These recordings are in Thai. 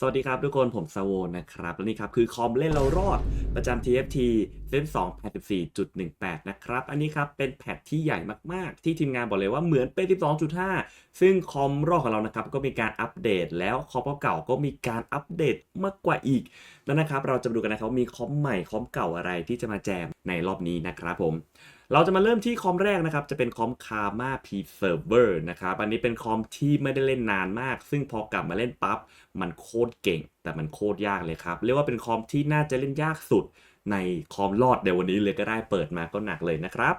สวัสดีครับทุกคนผมสโวนะครับ และนี่ครับคือคอมเล่นเรารอดประจำ TFT เซน2 84.18นะครับ อันนี้ครับเป็นแพทที่ใหญ่มากๆ ที่ทีมงานบอกเลยว่าเหมือนเป็น12.5 ซึ่งคอมรอดของเรานะครับก็มีการอัปเดต แล้วคอมเก่าก็มีการอัปเดตมากกว่าอีกแล้วนะครับเราจะมาดูกันนะครับมีคอมใหม่คอมเก่าอะไรที่จะมาแจมในรอบนี้นะครับผมเราจะมาเริ่มที่คอมแรกนะครับ จะเป็นคอม Karma P Server นะครับ อันนี้เป็นคอมที่ไม่ได้เล่นนานมาก ซึ่งพอกลับมาเล่นปั๊บ มันโคตรเก่ง แต่มันโคตรยากเลยครับ เรียกว่าเป็นคอมที่น่าจะเล่นยากสุด ในคอมรอดในวันนี้เลยก็ได้เปิดมาก็หนักเลยนะครับ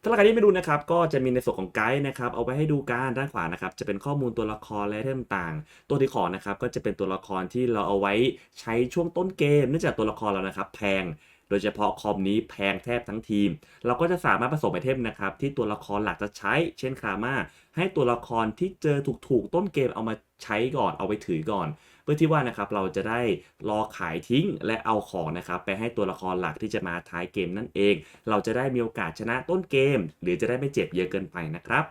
ถ้าใครที่ไม่ดูนะครับก็จะมีในส่วนของไกด์นะครับเอาไว้ให้ดูการด้านขวานะครับจะเป็นข้อมูลตัวละครและเรื่องต่าง ตัวที่ขอนะครับก็จะเป็นตัวละครที่เราเอาไว้ใช้ช่วงต้นเกมเนื่องจากตัวละครเรานะครับแพงโดยเฉพาะคอมนี้แพงแทบทั้งทีม เราก็จะสามารถผสมไอเทมนะครับที่ตัวละครหลักจะใช้ เช่นคาม่าให้ตัวละครที่เจอถูกๆต้นเกมเอามาใช้ก่อนเอาไปถือก่อน เพื่อที่ว่านะครับเราจะได้รอขายทิ้งและเอาของนะครับไปให้ตัวละครหลักที่จะมาท้ายเกมนั่นเอง เราจะได้มีโอกาสชนะต้นเกม หรือจะได้ไม่เจ็บเยอะเกินไปนะครับ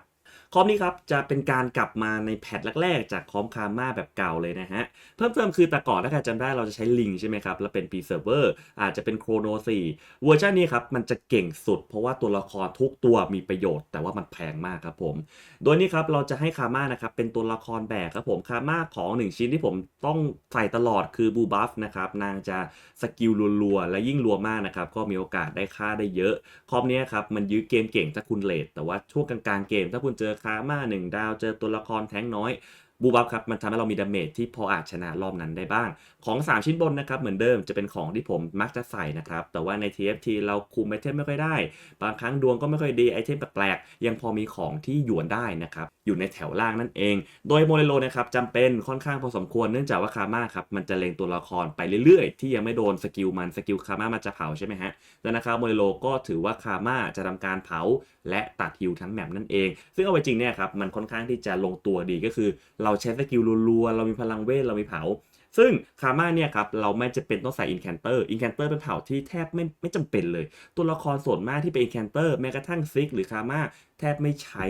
คอมนี้ครับจะเป็นการกลับมาในแพทแรกๆ จากคอมคาม่าแบบเก่าเลยนะฮะ เพิ่มเติมคือแต่ก่อนถ้าใครจำได้เราจะใช้ลิงใช่ไหมครับ แล้วเป็น P Server อร์อาจจะเป็นโครโน4เวอร์ชันนี้ครับ มันจะเก่งสุด เพราะว่าตัวละครทุกตัวมีประโยชน์ แต่ว่ามันแพงมากครับผม โดยนี้ครับเราจะให้คาม่านะครับเป็นตัวละครแบกครับผมคาม่าของ 1 ชิ้นที่ผมต้องใส่ตลอดคือบูบัฟนะครับนางจะสกิลรัวๆและยิ่งรัวมากนะครับก็มีโอกาสได้ค่าได้เยอะคอมนี้ครับมันยื้อเกมเก่งถ้าคุณเลทแต่ว่าช่วงกลางๆเกม ถ้าคุณเจอคาม่าหนึ่งดาวเจอตัวละครแท้งน้อยบูบับครับมันทำให้เรามีดาเมจที่พออาจชนะรอบนั้นได้บ้าง ของ 3 ชิ้นบนนะครับเหมือนเดิมจะเป็นของที่ผมมักจะใส่นะครับ แต่ว่าใน TFT เราคุมไอเทมไม่ค่อยได้ บางครั้งดวงก็ไม่ค่อยดีไอเทมแปลกๆ ยังพอมีของที่หยวนได้นะครับ อยู่ในแถวล่างนั่นเอง โดยโมเรโลนะครับจำเป็นค่อนข้างพอสมควรเนื่องจากว่าคาม่าครับมันจะเล็งตัวละครไปเรื่อยๆ ที่ยังไม่โดนสกิลมันสกิลคาม่ามันจะเผาใช่ไหมฮะดังนั้นนะครับโมเรโลก็ถือว่าคาม่าจะทำการเผาและตัดฮิวทั้งแมปนั่นเอง ซึ่งเอาไปจริงเนี่ยครับมันค่อนข้างที่จะลงตัวดีก็คือ เราใช้สกิลรัวๆเรามีพลังเวทเรามีเผา ซึ่งคาม่าเนี่ยครับเราไม่จะเป็นต้องใส่อินแคนเตอร์อินแคนเตอร์เป็นเผ่าที่แทบไม่ไม่จำเป็นเลย ตัวละครส่วนมากที่เป็นอินแคนเตอร์แม้กระทั่งซิกหรือคาม่าแทบไม่ใช้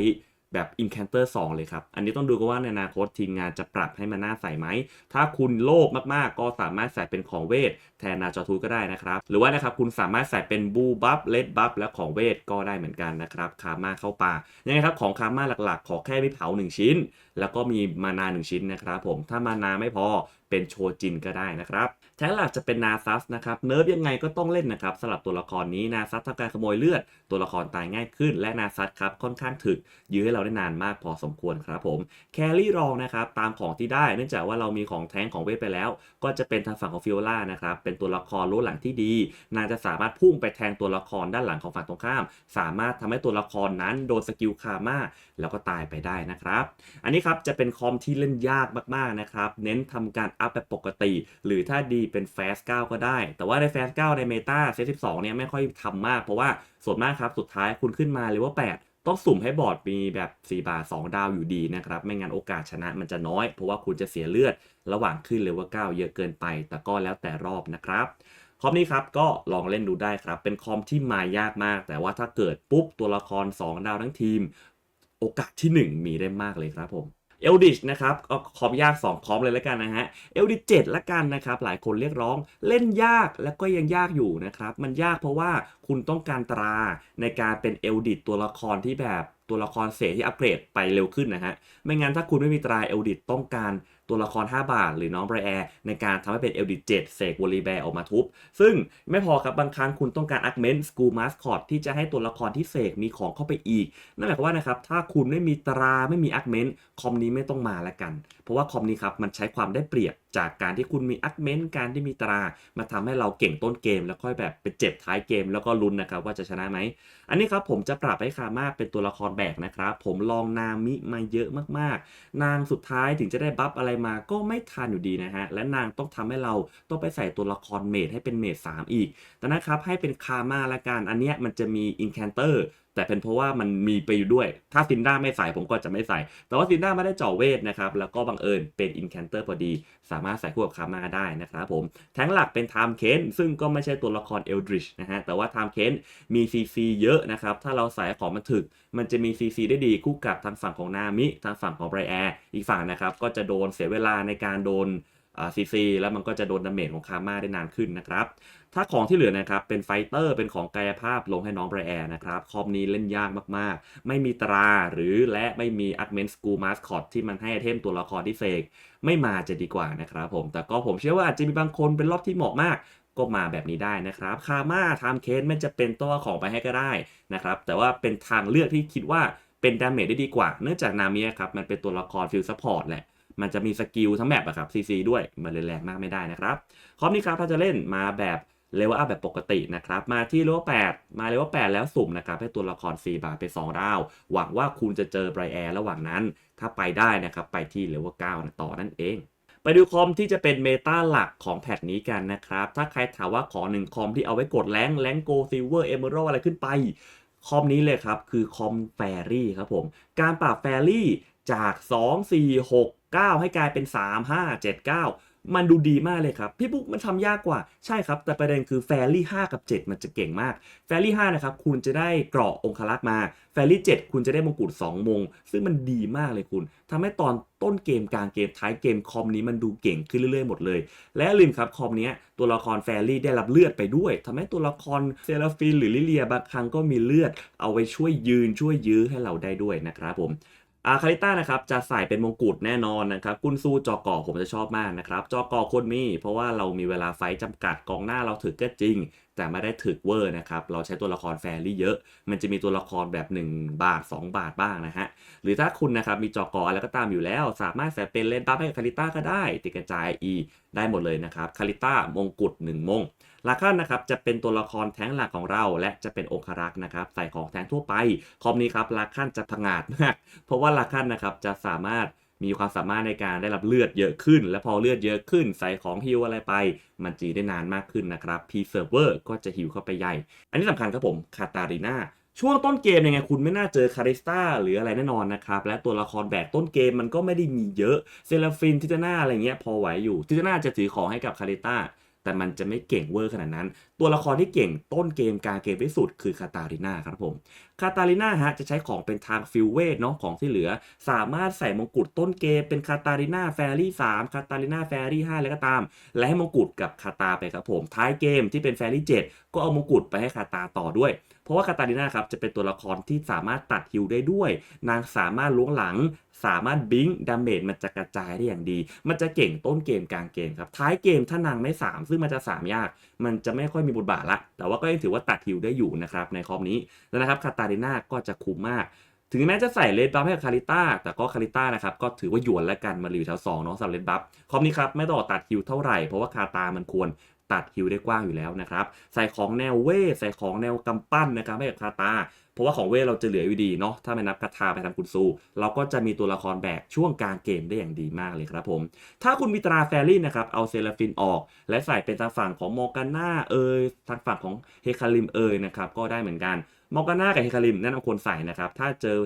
แบบอินแคนเตอร์2เลยครับ อันนี้ต้องดูกันว่าในอนาคตทีมงานจะปรับให้มันน่าใส่ไหม ถ้าคุณโลภมากๆ ก็สามารถใส่เป็นของเวท แทนนาจอทูก็ได้นะครับ หรือว่านะครับคุณสามารถใส่เป็นบูบัฟเลดบัฟและของเวทก็ได้เหมือนกันนะครับ คาม่าเข้าป่ายังไงครับ ของคาม่าหลักๆ ขอแค่ไม่เผา 1 ชิ้น แล้วก็มีมานา 1 ชิ้นนะครับผม ถ้ามานาไม่พอ เป็นโชจินก็ได้นะครับแท้หลักจะเป็นนาซัสนะครับเนิร์ฟยังไงก็ต้องเล่นนะครับสำหรับตัวละครนี้นาซัสทำการขโมยเลือด ตัวละครตายง่ายขึ้น และนาซัสครับค่อนข้างถึก ยื้อให้เราได้นานมากพอสมควรครับผมแครี่รองนะครับตามของที่ได้เนื่องจากว่าเรามีของแท้งของเวทไปแล้ว ก็จะเป็นทางฝั่งของฟิโอล่านะครับเป็นตัวละครรู้หลังที่ดี นางจะสามารถพุ่งไปแทงตัวละครด้านหลังของฝั่งตรงข้าม สามารถทำให้ตัวละครนั้นโดนสกิลคาม่าแล้วก็ตายไปได้นะครับ อันนี้ครับจะเป็นคอมที่เล่นยากมากๆนะครับเน้นทำการอัพแบบปกติ หรือถ้าดีเป็นแฟส9ก็ได้ แต่ว่าในแฟส9ในเมตาเซต12เนี่ยไม่ค่อยทำมาก เพราะว่าส่วนมากครับสุดท้ายคุณขึ้นมาเลยว่า8ต้องสุ่มให้บอร์ดมีแบบ 4 บาท 2 ดาวอยู่ดีนะครับ ไม่งั้นโอกาสชนะมันจะน้อย เพราะว่าคุณจะเสียเลือด ระหว่างขึ้นเลเวล9เยอะเกินไป แต่ก็แล้วแต่รอบนะครับ คอมนี้ครับก็ลองเล่นดูได้ครับ เป็นคอมที่มายากมาก แต่ว่าถ้าเกิดปุ๊บตัวละคร 2 ดาวทั้งทีม โอกาสที่ 1 มีได้มากเลยครับผม เอลดิชนะครับก็คอมยาก 2 คอมเลยแล้วกันนะฮะเอลดิชเจ็ดละกันนะครับ หลายคนเรียกร้องเล่นยากแล้วก็ยังยากอยู่นะครับ มันยากเพราะว่าคุณต้องการตราในการเป็นเอลดิชตัวละครที่แบบตัวละครเสียที่อัปเกรดไปเร็วขึ้นนะฮะไม่งั้นถ้าคุณไม่มีตราเอลดิชต้องการ ตัวละคร 5 บาท หรือน้องไบรแอร์ในการทำให้เป็น LD7 เสกวอลีแบร์ออกมาทุบ ซึ่งไม่พอครับบางครั้งคุณต้องการอักเมนต์สกูมาสคอตที่จะให้ตัวละครที่เสกมีของเข้าไปอีก นั่นหมายความว่านะครับถ้าคุณไม่มีตราไม่มีอักเมนต์คอมนี้ไม่ต้องมาละกัน เพราะราะว่าคอมนี้ครับมันใช้ความได้เปรียบจากการที่คุณมีอักเมนต์การที่มีตรา มาทำให้เราเก่งต้นเกม แล้วค่อยแบบไปเจ็บท้ายเกม แล้วก็ลุ้นนะครับว่าจะชนะไหม อันนี้ครับผมจะปรับให้คามาเป็นตัวละครแบกนะครับ ผมลองนามิมาเยอะมากๆ นางสุดท้ายถึงจะได้บัฟอะไรมาก็ไม่ทันอยู่ดีนะฮะ และนางต้องทำให้เราต้องไปใส่ตัวละครเมดให้เป็นเมด3อีกแต่นะครับให้เป็นคามาละกันอันเนี้ยมันจะมีอินแคนเตอร์ แต่เป็นเพราะว่ามันมีไปอยู่ด้วย ถ้าซินด้าไม่ใส่ผมก็จะไม่ใส่ แต่ว่าซินด้าไม่ได้เจ่อเวทนะครับ แล้วก็บังเอิญเป็นอินแคนเตอร์พอดี สามารถใส่คู่กับคามาได้นะครับผม แท้งหลักเป็นไทม์เคนซึ่งก็ไม่ใช่ตัวละครเอลดริชนะฮะ แต่ว่าไทม์เคนมีซีซีเยอะนะครับ ถ้าเราใส่ของมันถึก มันจะมีซีซีได้ดีคู่กับทางฝั่งของนามิ ทางฝั่งของไบรแอร์ อีกฝั่งนะครับ ก็จะโดนเสียเวลาในการโดน ซีซีแล้วมันก็จะโดนดาเมจของคาม่าได้นานขึ้นนะครับ ถ้าของที่เหลือนะครับเป็นไฟเตอร์เป็นของกายภาพลงให้น้องไบรแอร์นะครับคอมนี้เล่นยากมากๆ ไม่มีตราหรือและไม่มีอั g เมนสกูมาสคอตที่มันให้ไอเทมตัวละครที่เสกไม่มาจะดีกว่านะครับผม แต่ก็ผมเชื่อว่าอาจจะมีบางคนเป็นรอบที่เหมาะมากก็มาแบบนี้ได้นะครับ คาม่าไทม์เคนไม่จะเป็นตัวของไปให้ก็ได้นะครับ แต่ว่าเป็นทางเลือกที่คิดว่าเป็นดาเมจได้ดีกว่า เนื่องจากนามิครับมันเป็นตัวละครฟิลซัพพอร์ตแหละ มันจะมีสกิลทั้งแบบอะครับซีซีด้วยมันเลยแรงมากไม่ได้นะครับคอมนี้ครับถ้าจะเล่นมาแบบเลเวลอัพแบบปกตินะครับ มาที่เลเวล8มาเลเวล8แล้วสุ่มนะครับ ให้ตัวละคร 4 บาทไป 2 ดาว หวังว่าคุณจะเจอไบรแอร์ระหว่างนั้น ถ้าไปได้นะครับ ไปที่เลเวล9นะต่อนั่นเอง ไปดูคอมที่จะเป็นเมตาหลักของแพทนี้กันนะครับ ถ้าใครถามว่าขอหนึ่งคอมที่เอาไว้กดแรงแรงโกซิลเวอร์เอเมอรัลอะไรขึ้นไป คอมนี้เลยครับ คือคอมแฟรี่ครับผม การปรับแฟรี่จาก 2 4 6 9 ให้กลายเป็น 3 5 7 9 มันดูดีมากเลยครับ พี่ปุ๊กมันทำยากกว่าใช่ครับ แต่ประเด็นคือแฟรี่5กับ 7 มันจะเก่งมากแฟรี่5นะครับคุณจะได้เกราะองคลักษ์มาแฟรี่7คุณจะได้มงกุฎ2มง ซึ่งมันดีมากเลยคุณทำให้ตอนต้นเกมกลางเกมท้ายเกมคอมนี้มันดูเก่งขึ้นเรื่อยๆหมดเลย และลืมครับคอมเนี้ยตัวละครแฟรี่ได้รับเลือดไปด้วยทำให้ตัวละครเซราฟินหรือลิเลียบางครั้งก็มีเลือด เอาไว้ช่วยยืนช่วยยื้อให้เราได้ด้วยนะครับผม อาคาริต้านะครับจะใส่เป็นมงกุฎแน่นอนนะครับกุนซูจอกอผมจะชอบมากนะครับจอกอคนมีเพราะว่าเรามีเวลาไฟต์จำกัดกองหน้าเราถึกก็จริง แต่ไม่ได้ถึกเวอร์นะครับเราใช้ตัวละครแฟรี่เยอะ มันจะมีตัวละครแบบ 1 บาท 2 บาทบ้างนะฮะหรือถ้าคุณนะครับมีจอกออะไรก็ตามอยู่แล้ว สามารถใส่เป็นเลนบัฟให้คาริต้าก็ได้ ติดกระจาย E ได้หมดเลยนะครับคาริต้ามงกุฎ1มง ลาคันนะครับจะเป็นตัวละครแท้งหลักของเรา และจะเป็นองครักษ์นะครับใส่ของแท้งทั่วไป คอมนี้ครับลาคันจะพังาดมากเพราะว่าลาคันนะครับจะสามารถมีความสามารถในการได้รับเลือดเยอะขึ้น และพอเลือดเยอะขึ้น ใส่ของฮิวอะไรไป มันจีได้นานมากขึ้นนะครับพีเซิร์ฟเวอร์ก็จะฮิวเข้าไปใหญ่ อันนี้สำคัญครับผมคาตาลีนาช่วงต้นเกมยังไงคุณไม่น่าเจอคาริสตาหรืออะไรแน่นอนนะครับ และตัวละครแบกต้นเกมมันก็ไม่ได้มีเยอะ เซราฟินทิตนาอะไรเงี้ยพอไหวอยู่ทิตนาจะถือของให้กับคาริสตา แต่มันจะไม่เก่งเวอร์ขนาดนั้น ตัวละครที่เก่งต้นเกมกลางเกมที่สุดคือคาตาลิน่าครับผมคาตาลิน่าฮะจะใช้ของเป็นทางฟิลเวทเนาะของที่เหลือ สามารถใส่มงกุฎต้นเกมเป็นคาตาลิน่าแฟรี่3คาตาลิน่าแฟรี่5แล้วก็ตาม และให้มงกุฎกับคาตาไปครับผมท้ายเกมที่เป็นแฟรี่7ก็เอามงกุฎไปให้คาตาต่อด้วย เพราะว่าคาตาลิน่าครับจะเป็นตัวละครที่สามารถตัดฮิวได้ด้วย นางสามารถล้วงหลัง สามารถบิงดาเมจมันจะกระจายได้อย่างดี มันจะเก่งต้นเกมกลางเกมครับ ท้ายเกมถ้านางไม่ 3 ซึ่งมันจะ 3 ยาก มันจะไม่ค่อยมีบทบาทละ แต่ว่าก็ยังถือว่าตัดฮิวได้อยู่นะครับในคอมนี้แล้วนะครับคาตาลิน่าก็จะคุ้มมากถึงแม้จะใส่เลดบัฟให้กับคาริต้า แต่ก็คาริต้านะครับ ก็ถือว่าหยวนแล้วกัน มาอยู่แถวสองเนาะสำหรับเลดบัฟ คอมนี้ครับ ไม่ต้องตัดฮิวเท่าไหร่ เพราะว่าคาตามันควร ตัดฮิวได้กว้างอยู่แล้วนะครับ ใส่ของแนวเวทใส่ของแนวกำปั้นนะครับให้กับคาตา เพราะว่าของเวทเราจะเหลืออยู่ดีเนาะถ้าไม่นับคาถาไปทางกุนซู เราก็จะมีตัวละครแบกช่วงกลางเกมได้อย่างดีมากเลยครับผม ถ้าคุณมีตราแฟรี่นะครับเอาเซราฟินออก และใส่เป็นทางฝั่งของมอร์กาน่าเอยทางฝั่งของเฮคาริมเอยนะครับก็ได้เหมือนกันมอร์กาน่ากับเฮคาริมแนะนำควรใส่นะครับถ้าเจอ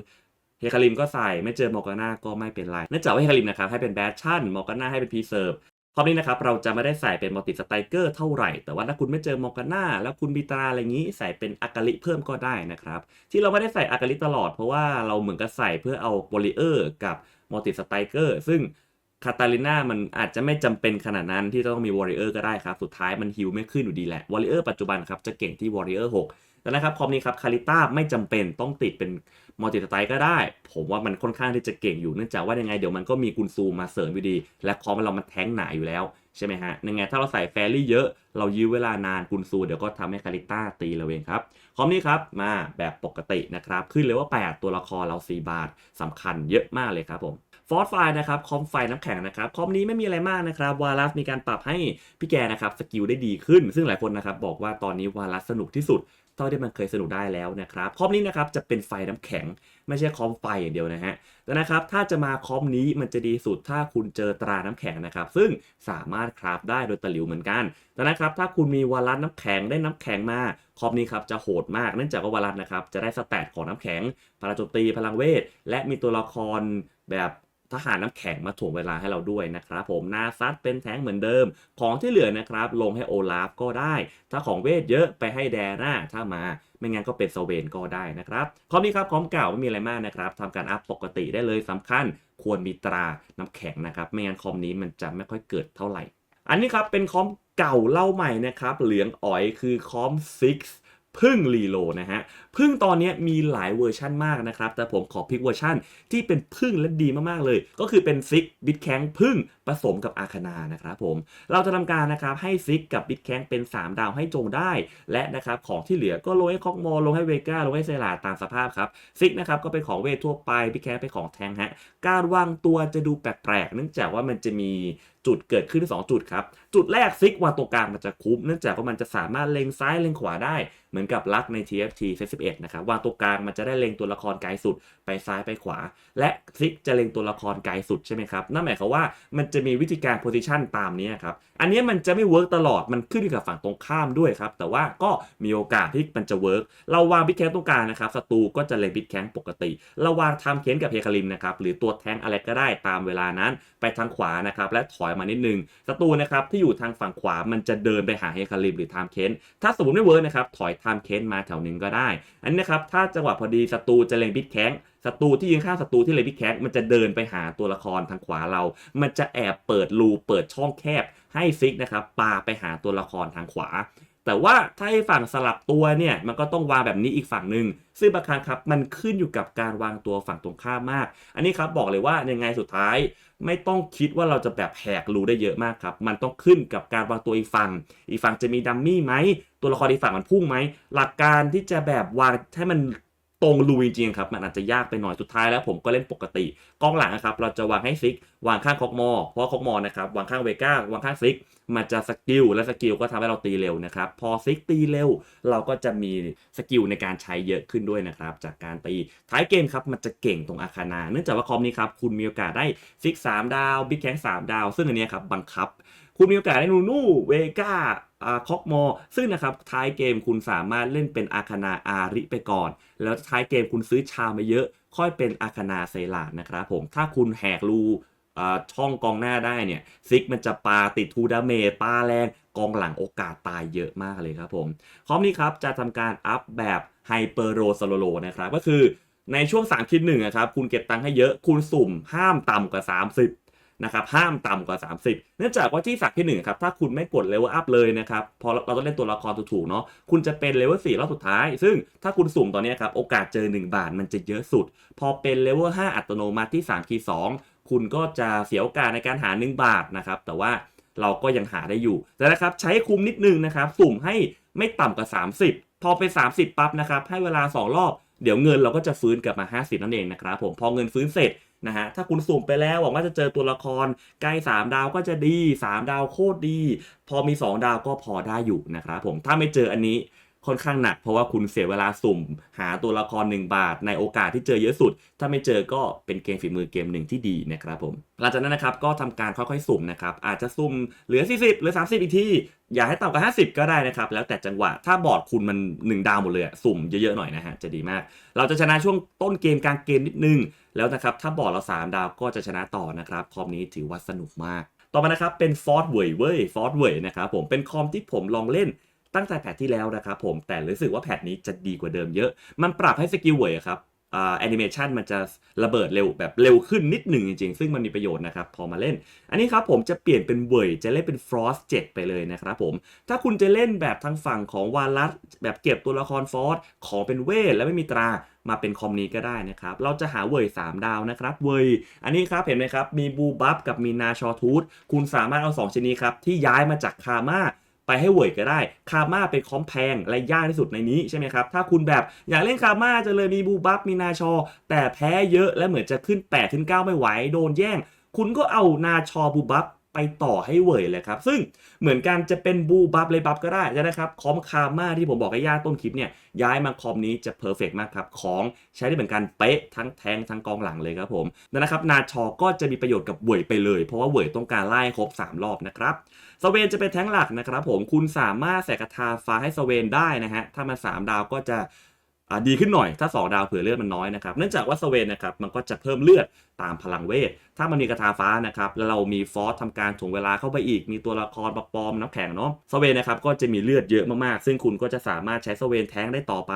เฮคาริมก็ใส่ไม่เจอมอร์กาน่าก็ไม่เป็นไรเนื่องจากว่าเฮคาริมนะครับให้เป็นแบชชั่นมอร์กาน่าให้เป็นพีเซิร์ฟ คราวนี้นะครับเราจะไม่ได้ใส่เป็นมัลติสไตรเกอร์เท่าไหร่ แต่ว่าถ้าคุณไม่เจอมอกาน่าแล้วคุณมีตราอะไรอย่างนี้ใส่เป็นอากาลิเพิ่มก็ได้นะครับ ที่เราไม่ได้ใส่อากาลิตลอดเพราะว่าเราเหมือนกับใส่เพื่อเอาวอลิเออร์กับมัลติสไตรเกอร์ซึ่งคาตาลิน่ามันอาจจะไม่จำเป็นขนาดนั้นที่ต้องมีวอริเออร์ก็ได้ครับ สุดท้ายมันฮิวไม่ขึ้นอยู่ดีแหละวอริเออร์ปัจจุบันครับจะเก่งที่วอริเออร์6 แต่นะครับคอมนี้ครับคาริต้าไม่จำเป็นต้องติดเป็นมัลติสไตรก็ได้ ผมว่ามันค่อนข้างที่จะเก่งอยู่เนื่องจากว่ายังไงเดี๋ยวมันก็มีกุนซูมาเสริมอยู่ดี และคอมเรามันแท้งหนาอยู่แล้วใช่ไหมฮะยังไงถ้าเราใส่แฟรี่เยอะ เรายื้อเวลานานกุนซูเดี๋ยวก็ทำให้คาริต้าตีเราเองครับ คอมนี้ครับมาแบบปกตินะครับ ขึ้นเลยว่า 8 ตัวละครเรา 4 บาทสำคัญเยอะมากเลยครับผมฟอร์สไฟนะครับคอมไฟน้ำแข็งนะครับคอมนี้ไม่มีอะไรมากนะครับวาลัสมีการปรับให้พี่แกนะครับสกิลได้ดีขึ้น ซึ่งหลายคนนะครับบอกว่าตอนนี้วาลัสสนุกที่สุด เท่าที่มันเคยสนุกได้แล้วนะครับคอมนี้นะครับจะเป็นไฟน้ำแข็ง ไม่ใช่คอมไฟอย่างเดียวนะฮะแต่นะครับถ้าจะมาคอมนี้มันจะดีสุดถ้าคุณเจอตราน้ำแข็งนะครับ ซึ่งสามารถคราฟได้โดยตะหลิวเหมือนกันแต่นะครับถ้าคุณมีวาลัสน้ำแข็งได้น้ำแข็งมาคอมนี้ครับจะโหดมากเนื่องจากว่าวาลัสนะครับจะได้สแตทของน้ำแข็งพลังโจมตีพลังเวท และมีตัวละครแบบ ทหารน้ำแข็งมาถ่วงเวลาให้เราด้วยนะครับผมนาซัดเป็นแท้งเหมือนเดิม ของที่เหลือนะครับ ลงให้โอลาฟก็ได้ ถ้าของเวทเยอะไปให้แดน่าถ้ามา ไม่งั้นก็เป็นโซเวนก็ได้นะครับคอมนี้ครับคอมเก่าไม่มีอะไรมากนะครับทำการอัพปกติได้เลยสำคัญ ควรมีตราน้ำแข็งนะครับ ไม่งั้นคอมนี้มันจะไม่ค่อยเกิดเท่าไหร่ อันนี้ครับเป็นคอมเก่าเล่าใหม่นะครับเหลืองอ๋อยคือคอม6 พึ่งรีโหลดนะฮะพึ่งตอนนี้มีหลายเวอร์ชั่นมากนะครับ แต่ผมขอพิกเวอร์ชั่นที่เป็นพึ่งและดีมากๆเลย ก็คือเป็นซิกบิดแข็งพึ่ง ผสมกับอาคานานะครับผม เราจะทำการนะครับให้ซิกกับบิทแข้งเป็น 3 ดาวให้จงได้ และนะครับของที่เหลือก็ลงให้คอกมอลงให้เวก้าลงให้เซราตามสภาพครับซิกนะครับก็เป็นของเวททั่วไปบิทแข้งเป็นของแทงฮะการวางตัวจะดูแปลกๆเนื่องจากว่ามันจะมีจุดเกิดขึ้นที่สองจุดครับ จุดแรกซิกวางตัวกลางมันจะคุ้มเนื่องจากว่ามันจะสามารถเล็งซ้ายเล็งขวาได้ เหมือนกับลักใน TFT 11นะครับวางตัวกลางมันจะได้เล็งตัวละครไกลสุดไปซ้ายไปขวา และซิกจะเล็งตัวละครไกลสุดใช่ไหมครับนั่นหมายความว่ามันจะมีวิธีการโพซิชันตามนี้ครับ อันนี้มันจะไม่เวิร์กตลอด มันขึ้นอยู่กับฝั่งตรงข้ามด้วยครับ แต่ว่าก็มีโอกาสที่มันจะเวิร์กเราวางบิทแคนตรงกลางนะครับ ศัตรูก็จะเล็งบิทแคนปกติ เราวางทำเคนกับเฮคาริมนะครับ หรือตัวแทงอะไรก็ได้ตามเวลานั้น ไปทางขวานะครับ และถอยมานิดนึง ศัตรูนะครับที่อยู่ทางฝั่งขวา มันจะเดินไปหาเฮคาริมหรือไทม์เคนถ้าสมมติไม่เวิร์กนะครับ ถอยไทม์เคนมาแถวหนึงก็ได้ อันนี้นะครับ ถ้าจังหวะพอดีศัตรูจะเล็งบิทแคน ศัตรูที่ยิงข้าศัตรูที่เล็งบิทแคนมันจะเดินไปหาตัวละครทางขวาเรา มันจะแอบเปิดรูเปิดช่องแคบให้ซิกนะครับปาไปหาตัวละครทางขวา แต่ว่าถ้าให้ฝั่งสลับตัวเนี่ยมันก็ต้องวางแบบนี้อีกฝั่งหนึ่งซึ่งบางครั้งครับมันขึ้นอยู่กับการวางตัวฝั่งตรงข้ามมาก อันนี้ครับบอกเลยว่ายังไงสุดท้ายไม่ต้องคิดว่าเราจะแบบแหกรูได้เยอะมากครับ มันต้องขึ้นกับการวางตัวอีกฝั่ง อีกฝั่งจะมีดัมมี่ไหม ตัวละครอีกฝั่งมันพุ่งไหม หลักการที่จะแบบวางให้มัน ตรงรูจริงๆครับมันอาจจะยากไปหน่อยสุดท้ายแล้วผมก็เล่นปกติกองหลังนะครับเราจะวางให้ซิก วางข้างคอกมอ เพราะคอกมอนะครับวางข้างเวก้าวางข้างซิก มันจะสกิลและสกิลก็ทำให้เราตีเร็วนะครับพอซิกตีเร็ว เราก็จะมีสกิลในการใช้เยอะขึ้นด้วยนะครับจากการตีท้ายเกมครับมันจะเก่งตรงอาคานาเนื่องจากว่าคอมนี้ครับคุณมีโอกาสได้ซิก3ดาวบิ๊กแข้ง3ดาว ซึ่งอันนี้ครับบังคับ คุณมีโอกาสได้นูนูเวก้า คอกมอซึ่งนะครับท้ายเกมคุณสามารถเล่นเป็นอาคานาอาริไปก่อน แล้วท้ายเกมคุณซื้อชามาเยอะ ค่อยเป็นอาคานาเซลาดนะครับผมถ้าคุณแหกรูอ่าช่องกองหน้าได้เนี่ยซิกมันจะปาติดทูดาเมจปาแรงกองหลังโอกาสตายเยอะมากเลยครับผมคอมนี้ครับจะทำการอัพแบบไฮเปอร์โรสโลโลนะครับก็คือในช่วง3คิดหนึ่งอะครับคุณเก็บตังค์ให้เยอะคุณสุ่มห้ามต่ำกว่า 30 นะครับห้ามต่ำกว่า 30 เนื่องจากว่าที่สักที่หนึ่งครับถ้าคุณไม่กดเลเวลอัพเลยนะครับพอเราต้องเล่นตัวละครถูกๆเนาะคุณจะเป็นเลเวล4รอบสุดท้าย ซึ่งถ้าคุณสุ่มตอนนี้ครับโอกาสเจอ 1 บาทมันจะเยอะสุด พอเป็นเลเวล5อัตโนมัติที่3คีย์2คุณก็จะเสียโอกาสในการหา 1 บาทนะครับแต่ว่าเราก็ยังหาได้อยู่แต่นะครับใช้คุ้มนิดนึงนะครับสุ่มให้ไม่ต่ำกว่า 30 พอเป็น30 ปั๊บนะครับให้เวลา 2 รอบเดี๋ยวเงินเราก็จะฟื้นกลับมา 50 นั่นเองนะครับผมพอเงินฟื้นเสร็จ นะฮะถ้าคุณสุ่มไปแล้วหวังว่าจะเจอตัวละครใกล้ 3 ดาวก็จะดี 3 ดาวโคตรดี พอมี 2 ดาวก็พอได้อยู่นะครับผมถ้าไม่เจออันนี้ค่อนข้างหนักเพราะว่าคุณเสียเวลาสุ่ม หาตัวละคร 1 บาท ในโอกาสที่เจอเยอะสุด ถ้าไม่เจอก็เป็นเกมฝีมือเกมหนึ่งที่ดีนะครับผมหลังจากนั้นนะครับก็ทำการค่อยๆสุ่มนะครับอาจจะสุ่มเหลือ 40หลือ 30 อีกที อย่าให้ต่ำกว่า 50 ก็ได้นะครับ แล้วแต่จังหวะ ถ้าบอร์ดคุณมัน 1 ดาวหมดเลยสุ่มเยอะๆหน่อยนะฮะ จะดีมาก เราจะชนะช่วงต้นเกมกลางเกมนิดนึง แล้วนะครับ ถ้าบอร์ดเรา 3 ดาวก็จะชนะต่อนะครับ คอมนี้ถือว่าสนุกมาก ต่อมานะครับ เป็นฟอร์ดเว่ยเว่ยฟอร์ดเว่ยนะครับผม เป็นคอมที่ผมลองเล่นตั้งแต่แพทที่แล้วนะครับผม แต่รู้สึกว่าแพทนี้จะดีกว่าเดิมเยอะ มันปรับให้สกิลเว่ยครับ แอนิเมชันมันจะระเบิดเร็วแบบเร็วขึ้นนิดหนึ่งจริงๆ ซึ่งมันมีประโยชน์นะครับ พอมาเล่น อันนี้ครับผมจะเปลี่ยนเป็นเว่ยจะเล่นเป็นฟรอส7ไปเลยนะครับผม ถ้าคุณจะเล่นแบบทางฝั่งของวาลัสแบบเก็บตัวละครฟอสขอเป็นเวทและไม่มีตรามาเป็นคอมนี้ก็ได้นะครับ เราจะหาเว่ย3ดาวนะครับ เว่ยอันนี้ครับเห็นไหมครับ มีบูบัฟกับมีนาชอทูธคุณสามารถเอา 2ชนิดครับที่ย้ายมาจากคาม่า ไปให้เว่ยก็ได้ คาม่าเป็นคอมแพงและยากที่สุดในนี้ใช่ไหมครับ ถ้าคุณแบบอยากเล่นคาม่าจะเลยมีบูบัฟมีนาชอ แต่แพ้เยอะและเหมือนจะขึ้น8ขึ้น9ไม่ไหวโดนแย่ง คุณก็เอานาชอบูบัฟไปต่อให้เวยเลยครับ ซึ่งเหมือนกันจะเป็นบูบัฟเลยบัฟก็ได้นะครับ คอมคาม่าที่ผมบอกให้ย่าต้นคลิปเนี่ย ย้ายมาคอมนี้จะเพอร์เฟกมากครับ ของใช้ได้เหมือนกันเป๊ะทั้งแทงทั้งกองหลังเลยครับผมนะครับ นาชอก็จะมีประโยชน์กับเวยไปเลย เพราะว่าเวยต้องการไล่ครบ 3 รอบนะครับ สเวนจะเป็นแทงหลักนะครับผมคุณสามารถแสกทาฟ้าให้สเวนได้นะฮะถ้ามัน 3 ดาวก็จะ ดีขึ้นหน่อยถ้า 2 ดาวเผื่อเลือดมันน้อยนะครับเนื่องจากว่าสเวนนะครับมันก็จะเพิ่มเลือดตามพลังเวท ถ้ามันมีกระทาฟ้านะครับแล้วเรามีฟอสทำการถ่วงเวลาเข้าไปอีก มีตัวละครปลอมน้ำแข็งเนาะสเวนนะครับก็จะมีเลือดเยอะมากๆ ซึ่งคุณก็จะสามารถใช้สเวนแท้งได้ต่อไป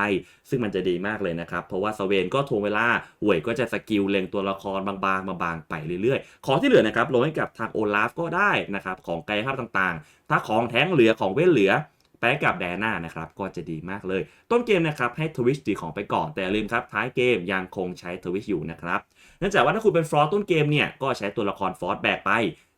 ซึ่งมันจะดีมากเลยนะครับ เพราะว่าสเวนก็ถ่วงเวลาหวยก็จะสกิลเล็งตัวละครบางๆมาบางไปเรื่อยๆ ขอที่เหลือนะครับลงให้กับทางโอลาฟก็ได้นะครับของไกายภาพต่างๆ ถ้าของแท้งเหลือของเวทเหลือ ไปกับแดน่านะครับก็จะดีมากเลย ต้นเกมนะครับให้ทวิชดีของไปก่อนแต่ลืมครับท้ายเกมยังคงใช้ทวิชอยู่นะครับเนื่องจากว่าถ้าคุณเป็นฟรอสต้นเกมเนี่ยก็ใช้ตัวละครฟรอสแบกไป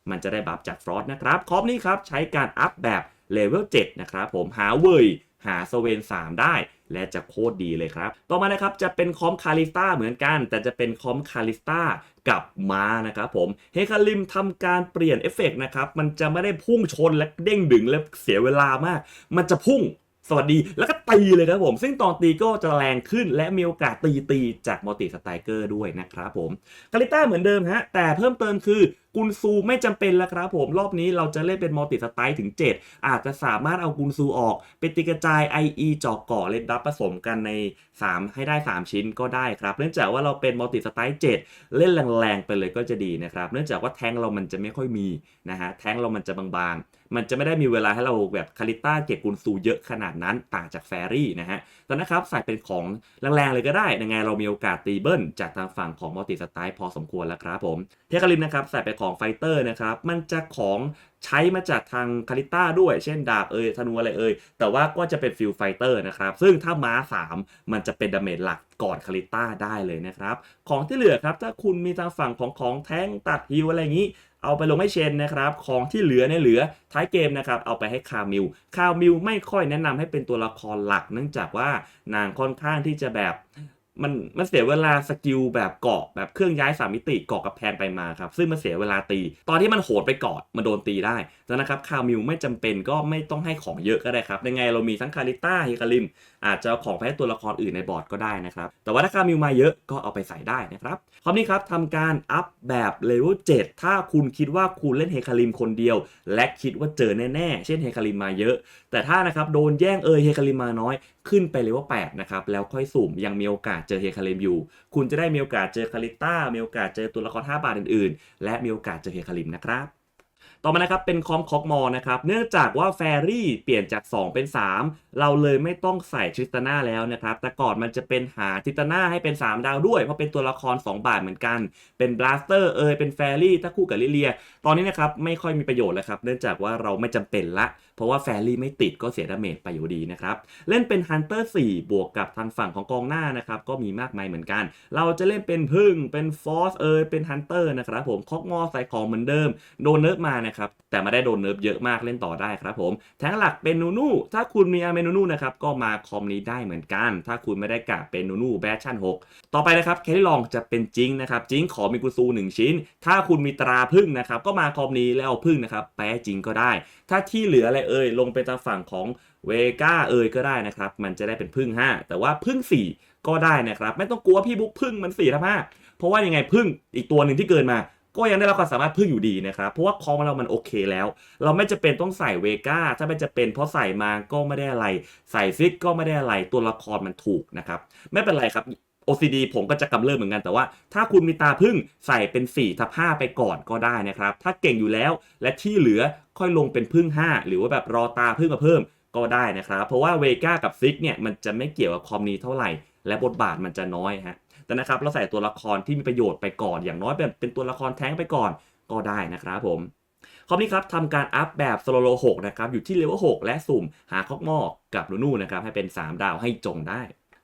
มันจะได้บัฟจากฟรอสนะครับคอปนี้ครับใช้การอัพแบบเลเวล7นะครับผมหาเวยหาสเวน3ได้ และจะโคตรดีเลยครับ ต่อมานะครับจะเป็นคอมคาลิสตาเหมือนกัน แต่จะเป็นคอมคาลิสตากับม้านะครับผมเฮคาริมทำการเปลี่ยนเอฟเฟกต์นะครับ มันจะไม่ได้พุ่งชนและเด้งดึงและเสียเวลามาก มันจะพุ่งสวัสดีแล้วก็ตีเลยครับผม ซึ่งตอนตีก็จะแรงขึ้นและมีโอกาสตีตีจากมัลติสไตรเกอร์ด้วยนะครับผมคาลิต้าเหมือนเดิมฮะแต่เพิ่มเติมคือ กุนซูไม่จำเป็นแล้วครับผมรอบนี้เราจะเล่นเป็นมัลติสไตรถึง 7 อาจจะสามารถเอากุนซูออกเป็นตีกระจาย IE จอกก่อเล่นดับผสมกันใน 3 ให้ได้ 3 ชิ้นก็ได้ครับ เนื่องจากว่าเราเป็นมัลติสไตร7เล่นแรงๆไปเลยก็จะดีนะครับ เนื่องจากว่าแทงเรามันจะไม่ค่อยมีนะฮะแทงเรามันจะบางๆ มันจะไม่ได้มีเวลาให้เราแบบคาริต้าเก็บกุนซูเยอะขนาดนั้นต่างจากแฟรี่นะฮะตอนนะครับใส่เป็นของแรงๆเลยก็ได้ยังไงเรามีโอกาสตีเบิ้ลจากทางฝั่งของมัลติสไตล์พอสมควรแล้วครับผมเทคารินนะครับใส่เป็นของไฟเตอร์นะครับ มันจะของใช้มาจากทางคาริต้าด้วย เช่นดาบเอ่ยธนูอะไรเอ่ยแต่ว่าก็จะเป็นฟิลไฟเตอร์นะครับ ซึ่งถ้าม้า 3 มันจะเป็นดาเมจหลักก่อนคาริต้าได้เลยนะครับ ของที่เหลือครับ ถ้าคุณมีทางฝั่งของของแท้งตัดฮิวอะไรอย่างนี้ เอาไปลงให้เชนนะครับ ของที่เหลือเนี่ยเหลือท้ายเกมนะครับ เอาไปให้คามิลคามิลไม่ค่อยแนะนำให้เป็นตัวละครหลัก เนื่องจากว่านางค่อนข้างที่จะแบบ มันมันเสียเวลาสกิลแบบเกาะแบบเครื่องย้ายสามมิติเกาะกับแพนไปมาครับซึ่งมันเสียเวลาตี ตอนที่มันโหดไปเกาะมันโดนตีได้แล้วนะครับคามิวไม่จำเป็นก็ไม่ต้องให้ของเยอะก็ได้ครับยังไงเรามีทั้งคาริต้าฮิคาริม อาจจะเอาของไปให้ตัวละครอื่นในบอร์ดก็ได้นะครับ แต่ว่าถ้าคามิวมาเยอะก็เอาไปใส่ได้นะครับคราวนี้ครับทำการอัพแบบเลเวล7ถ้าคุณคิดว่าคุณเล่นเฮคาริมคนเดียว และคิดว่าเจอแน่ๆ เช่นเฮคาริมมาเยอะ แต่ถ้านะครับโดนแย่งเอยเฮคาริมมาน้อยขึ้นไปเลเวล8นะครับแล้วค่อยสุ่มยังมีโอกาสเจอเฮคาริมอยู่ คุณจะได้มีโอกาสเจอคาริต้ามีโอกาสเจอตัวละคร5บาทอื่นๆ และมีโอกาสเจอเฮคาริมนะครับ ต่อมานะครับเป็นคอมคอกมอนะครับเนื่องจากว่าแฟรี่เปลี่ยนจาก 2 เป็น 3 เราเลยไม่ต้องใส่ทริสตาน่าแล้วนะครับ แต่ก่อนมันจะเป็นหาทริสตาน่าให้เป็น 3 ดาวด้วย เพราะเป็นตัวละคร 2 บาทเหมือนกัน เป็นบลาสเตอร์เอยเป็นแฟรี่ถ้าคู่กับลิเลีย ตอนนี้นะครับไม่ค่อยมีประโยชน์แล้วครับเนื่องจากว่าเราไม่จำเป็นละ เพราะว่าแฟรี่ไม่ติดก็เสียดาเมจไปอยู่ดีนะครับเล่นเป็นฮันเตอร์4บวกกับทางฝั่งของกองหน้านะครับก็มีมากมายเหมือนกัน เราจะเล่นเป็นพึ่งเป็นฟอสเอยเป็นฮันเตอร์นะครับผมคอกมอใส่ของเหมือนเดิมโดนเนิร์ฟมานะครับ แต่ม่ได้โดนเนิร์ฟเยอะมากเล่นต่อได้ครับผม แทงหลักเป็นนูนูถ้าคุณมีอาเมนูนูนะครับ ก็มาคอมนี้ได้เหมือนกัน ถ้าคุณไม่ได้กะเป็นนูนูแบชชั่น 6 ต่อไปนะครับแคลิลองจะเป็นจิงนะครับจิงขอมีกุซู 1 ชิ้น ถ้าคุณมีตราพึ่งนะครับ ก็มาคอมนี้แล้วเอาพึ่งนะครับแปะจิงก็ได้ ถ้าที่เหลืออะไรเอ่ยลงไปทางฝั่งของเวก้าเอ่ยก็ได้นะครับ มันจะได้เป็นพึ่ง 5 แต่ว่าพึ่ง 4 ก็ได้นะครับ ไม่ต้องกลัวพี่บุ๊กพึ่งมัน4ทับ5เพราะว่ายังไงพึ่งอีกตัวหนึ่งที่เกินมา ก็ยังได้รับความสามารถพึ่งอยู่ดีนะครับ เพราะว่าคอมเรามันโอเคแล้ว เราไม่จะเป็นต้องใส่เวก้าถ้าไม่จะเป็นเพราะใส่มาก็ไม่ได้อะไร ใส่ฟิกก็ไม่ได้อะไร ตัวละครมันถูกนะครับ ไม่เป็นไรครับ OCD ผมก็จะกำเริบเหมือนกันแต่ว่า ถ้าคุณมีตาพึ่งใส่เป็น4ทับ5ไปก่อนก็ได้นะครับ ถ้าเก่งอยู่แล้วและที่เหลือค่อยลงเป็นพึ่ง 5 หรือว่าแบบรอตาพึ่งมาเพิ่มก็ได้นะครับ เพราะว่าเวก้ากับฟิกเนี่ยมันจะไม่เกี่ยวกับคอมนี้เท่าไหร่ และบทบาทมันจะน้อยฮะ นะครับเราใส่ตัวละครที่มีประโยชน์ไปก่อน อย่างน้อยเป็นเป็นตัวละครแท้งไปก่อนก็ได้นะครับผมคราวนี้ครับทำการอัพแบบโซโลโล6นะครับอยู่ที่เลเวล6และสุ่มหาคอกมอกกับลูนูนะครับให้เป็น 3 ดาวให้จงได้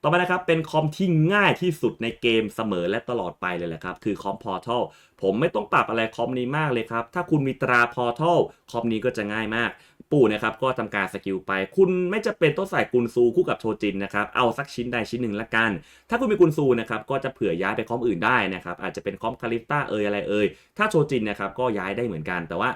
ต่อมานะครับเป็นคอมที่ง่ายที่สุดในเกมเสมอและตลอดไปเลยแหละครับ คือคอม Portal ผมไม่ต้องปรับอะไรคอมนี้มากเลยครับ ถ้าคุณมีตรา Portal คอมนี้ก็จะง่ายมาก ปู่นะครับก็ทำการสกิลไป คุณไม่จะเป็นต้องใส่กุนซูคู่กับโชจินนะครับ เอาสักชิ้นใดชิ้นหนึ่งละกัน ถ้าคุณมีกุนซูนะครับก็จะเผื่อย้ายไปคอมอื่นได้นะครับอาจจะเป็นคอมคาลิฟต้าเอยอะไรเอยถ้าโชจินนะครับก็ย้ายได้เหมือนกันแต่ว่า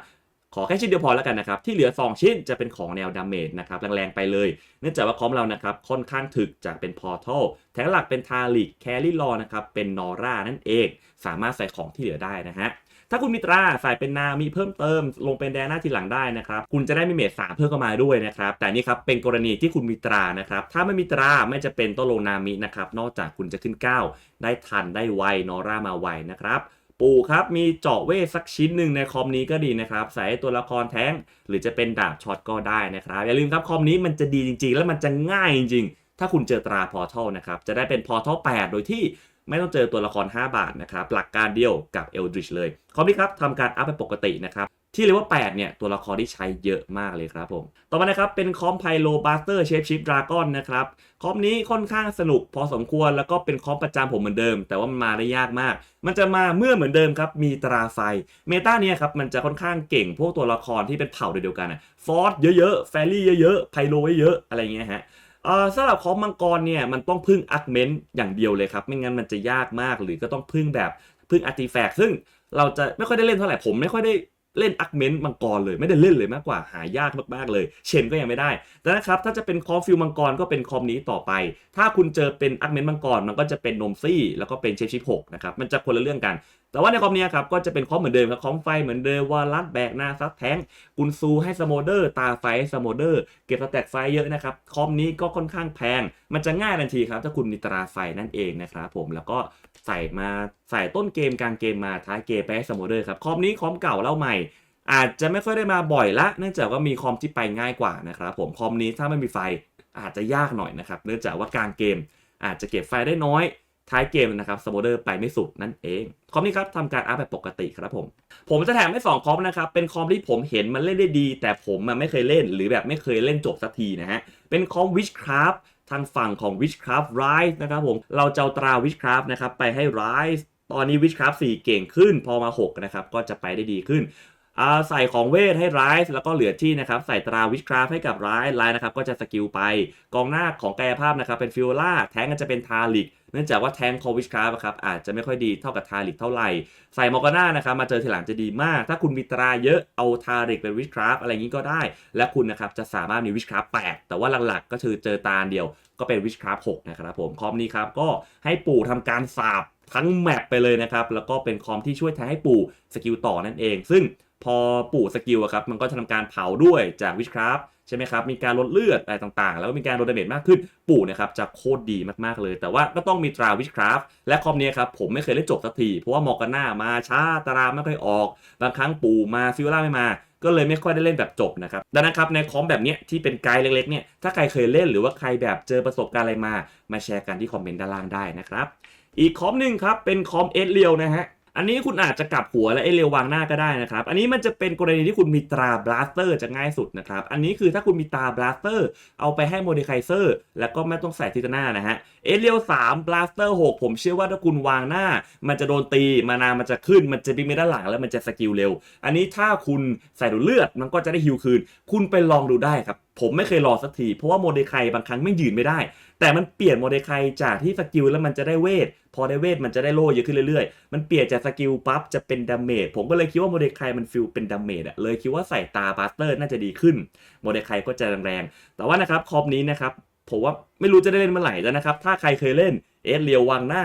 ขอแค่ชิ้นเดียวพอแล้วกันนะครับ ที่เหลือ 2 ชิ้นจะเป็นของแนวดาเมจนะครับแรงๆไปเลย เนื่องจากว่าคอมเรานะครับค่อนข้างถึกจากเป็นพอร์ทัลแทงหลักเป็นทาลิกแคลรี่ลอนะครับเป็นนอร่านั่นเอง สามารถใส่ของที่เหลือได้นะฮะถ้าคุณมีตราใส่เป็นนามีเพิ่มเติม ลงเป็นแดนหน้าทีหลังได้นะครับคุณจะได้มีเมจสามเพิ่มเข้ามาด้วยนะครับแต่นี่ครับเป็นกรณีที่คุณมีตรานะครับถ้าไม่มีตราไม่จะเป็นต้องลงนามินะครับนอกจากคุณจะขึ้น 9 ได้ทันได้ไวนอร่ามาไวนะครับ ปู่ครับมีเจาะเวทสักชิ้นหนึ่งในคอมนี้ก็ดีนะครับ ใส่ให้ตัวละครแท้ง หรือจะเป็นดาบช็อตก็ได้นะครับ อย่าลืมครับคอมนี้มันจะดีจริง ๆ แล้วมันจะง่ายจริงๆ ถ้าคุณเจอตราพอร์ทัลนะครับ จะได้เป็นพอร์ทัล8โดยที่ไม่ต้องเจอตัวละคร 5 บาทนะครับ หลักการเดียวกับเอลดริชเลย คอมนี้ครับทำการอัพไปปกตินะครับ ที่เรียกว่า 8 เนี่ย ตัวละครที่ใช้เยอะมากเลยครับผม ต่อมานะครับ เป็นคอมไพโลบัสเตอร์เชฟชิปดราก้อนนะครับ คอมนี้ค่อนข้างสนุกพอสมควรแล้วก็เป็นคอมประจำผมเหมือนเดิม แต่ว่ามันมาได้ยากมาก มันจะมาเมื่อเหมือนเดิมครับ มีตราไฟ เมตาเนี่ยครับ มันจะค่อนข้างเก่งพวกตัวละครที่เป็นเผ่าเดียวกันอะฟอสเยอะๆ แฟรี่เยอะๆ ไพโลเยอะๆ อะไรเงี้ยฮะสำหรับคอมมังกรเนี่ยมันต้องพึ่งอาร์เมนต์อย่างเดียวเลยครับ ไม่งั้นมันจะยากมากหรือก็ต้องพึ่งแบบพึ่งอาร์ติแฟกต์ซึ่งเราจะไม่ค่อยได้เล่นเท่าไหร่ผมไม่ค่อยได้ เล่นอักเมนต์มังกรเลยไม่ได้เล่นเลยมากกว่าหายากมากๆเลย เชนก็ยังไม่ได้แต่นะครับถ้าจะเป็นคอฟิลมังกรก็เป็นคอมนี้ต่อไป ถ้าคุณเจอเป็นอักเมนต์มังกรมันก็จะเป็นนมซี่แล้วก็เป็นเชฟชิปหกนะครับมันจะคนละเรื่องกัน แต่ว่าในคอมเนี้ยครับก็จะเป็นคอมเหมือนเดิมครับคอมไฟเหมือนเดิมวาลัดแบกหน้าซัดแทงกุนซูให้สโมเดอร์ ตาไฟสโมเดอร์ เก็บสแต็กไฟเยอะนะครับคอมนี้ก็ค่อนข้างแพง มันจะง่ายทันทีครับ ถ้าคุณมีตราไฟนั่นเองนะครับผมแล้วก็ใส่มาใส่ต้นเกมกลางเกมมาท้ายเกมไปให้สโมเดอร์ครับคอมนี้คอมเก่าเล่าใหม่อาจจะไม่ค่อยได้มาบ่อยละ เนื่องจากว่ามีคอมที่ไปง่ายกว่านะครับผมคอมนี้ถ้าไม่มีไฟอาจจะยากหน่อยนะครับ เนื่องจากว่ากลางเกมอาจจะเก็บไฟได้น้อย ท้ายเกมนะครับสโมเดอร์ไปไม่สุดนั่นเอง คอมนี้ครับทำการอัพแบบปกติครับผม ผมจะแถมให้2คอมนะครับ เป็นคอมที่ผมเห็นมันเล่นได้ดี แต่ผมมันไม่เคยเล่นหรือแบบไม่เคยเล่นจบสักทีนะฮะ เป็นคอม Witchcraft ทางฝั่งของ Witchcraft Rise นะครับผม เราจะเอาตรา Witchcraft นะครับไปให้ Rise ตอนนี้ Witchcraft 4 เก่งขึ้น พอมา 6 นะครับ ก็จะไปได้ดีขึ้นใส่ของเวทให้ Rise แล้วก็เหลือที่นะครับใส่ตรา Witchcraft ให้กับ Rise Rise นะครับก็จะสกิลไป กองหน้าของกายภาพนะครับเป็นฟิโอล่าแทงก็จะเป็นทาลิก เนื่องจากว่าแทงคอวิชคราฟครับอาจจะไม่ค่อยดีเท่ากับทาริกเท่าไหร่ ใส่มอร์กาน่านะครับมาเจอทีหลังจะดีมาก ถ้าคุณมีตราเยอะเอาทาริกเป็นวิชคราฟอะไรอย่างนี้ก็ได้ และคุณนะครับจะสามารถมีวิชคราฟแปดแต่ว่าหลักๆ ก็คือเจอตาเดียวก็เป็นวิชคราฟหกนะครับผมคอมนี้ครับก็ให้ปู่ทำการสาบทั้งแมปไปเลยนะครับแล้วก็เป็นคอมที่ช่วยแทงให้ปู่สกิลต่อนั่นเอง ซึ่ง พอปู่สกิลครับมันก็จะทำการเผาด้วยจากวิชคราฟใช่ไหมครับมีการลดเลือดอะไรต่างๆ แล้วก็มีการลดดาเมจมากขึ้นปู่นะครับจะโคตรดีมากๆเลย แต่ว่าก็ต้องมีตราวิชคราฟและคอมเนี้ยครับผมไม่เคยเล่นจบสักที เพราะว่ามอร์กาน่ามาช้าตาราไม่ค่อยออก บางครั้งปู่มาฟิวล่าไม่มาก็เลยไม่ค่อยได้เล่นแบบจบนะครับ ดังนั้นครับในคอมแบบนี้ที่เป็นไกด์เล็กๆเนี่ย ถ้าใครเคยเล่นหรือว่าใครแบบเจอประสบการณ์อะไรมา มาแชร์กันที่คอมเมนต์ด้านล่างได้นะครับ อีกคอมหนึ่งครับเป็นคอมเอสเรียวนะฮะ อันนี้คุณอาจจะกลับหัวและเอเรียววางหน้าก็ได้นะครับ อันนี้มันจะเป็นกรณีที่คุณมีตราบลาสเตอร์จะง่ายสุดนะครับ อันนี้คือถ้าคุณมีตราบลาสเตอร์เอาไปให้โมเดคไคเซอร์แล้วก็ไม่ต้องใส่ทิตนานะฮะ เอเรียว3บลาสเตอร์6ผมเชื่อว่าถ้าคุณวางหน้า มันจะโดนตีมานามันจะขึ้น มันจะบินไปด้านหลังแล้วมันจะสกิลเร็ว อันนี้ถ้าคุณใส่ดูเลือดมันก็จะได้ฮิวคืน คุณไปลองดูได้ครับผมไม่เคยลอสักที เพราะว่าโมเดคไคบางครั้งไม่ยืนไม่ได้ แต่มันเปลี่ยนโมเดคไคจากที่สกิลแล้วมันจะได้เวท พอได้เวทมันจะได้โล่เยอะขึ้นเรื่อยๆ มันเปลี่ยนจากสกิลปั๊บจะเป็นดาเมจ ผมก็เลยคิดว่าโมเดคไคมันฟิลเป็นดาเมจอะเลยคิดว่าใส่ตาบาสเตอร์น่าจะดีขึ้น โมเดคไคก็จะแรงๆ แต่ว่านะครับคอมนี้นะครับ ผมว่าไม่รู้จะได้เล่นเมื่อไหร่แล้วนะครับ ถ้าใครเคยเล่นเอสเรียววางหน้า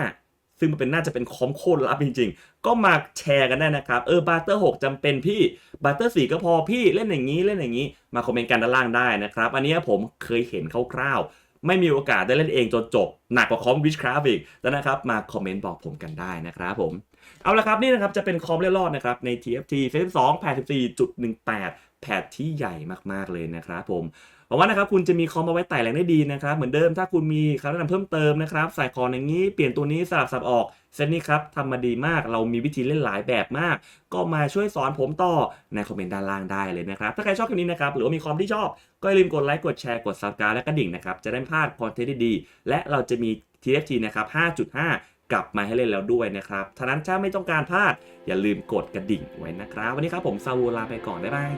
ซึ่งมันเป็นน่าจะเป็นคอมโคตรลับจริง ๆ ก็มาแชร์กันได้นะครับ เออบาร์เตอร์6จำเป็นพี่บาร์เตอร์4ก็พอพี่เล่นอย่างนี้เล่นอย่างนี้ มาคอมเมนต์กันด้านล่างได้นะครับ อันนี้ผมเคยเห็นคร่าวๆ ไม่มีโอกาสได้เล่นเองจนจบ หนักกว่าคอมวิชคราฟอีกแล้วนะครับ มาคอมเมนต์บอกผมกันได้นะครับผม เอาละครับนี่นะครับจะเป็นคอมเล่รอดนะครับใน TFT 52 84.18แพทที่ใหญ่มากๆเลยนะครับผม หวังว่านะครับคุณจะมีคอมมาไว้ไต่แรงได้ดีนะครับ เหมือนเดิมถ้าคุณมีคำแนะนำเพิ่มเติมนะครับใส่ขออย่างนี้เปลี่ยนตัวนี้สลับสับออกเซตนี้ครับทำมาดีมากเรามีวิธีเล่นหลายแบบมาก ก็มาช่วยสอนผมต่อในคอมเมนต์ด้านล่างได้เลยนะครับ ถ้าใครชอบคลิปนี้นะครับหรือว่ามีคอมที่ชอบ ก็อย่าลืมกดไลค์กดแชร์กด subscribe และกระดิ่งนะครับจะได้ไม่พลาดคอนเทนต์ดีๆและเราจะมี TFT นะครับ5.5กลับมาให้เล่นแล้วด้วยนะครับท่านั้นถ้าไม่ต้องการพลาด อย่าลืมกดกระดิ่งไว้นะครับ วันนี้ครับผมซาวูลาไปก่อน บ๊ายบาย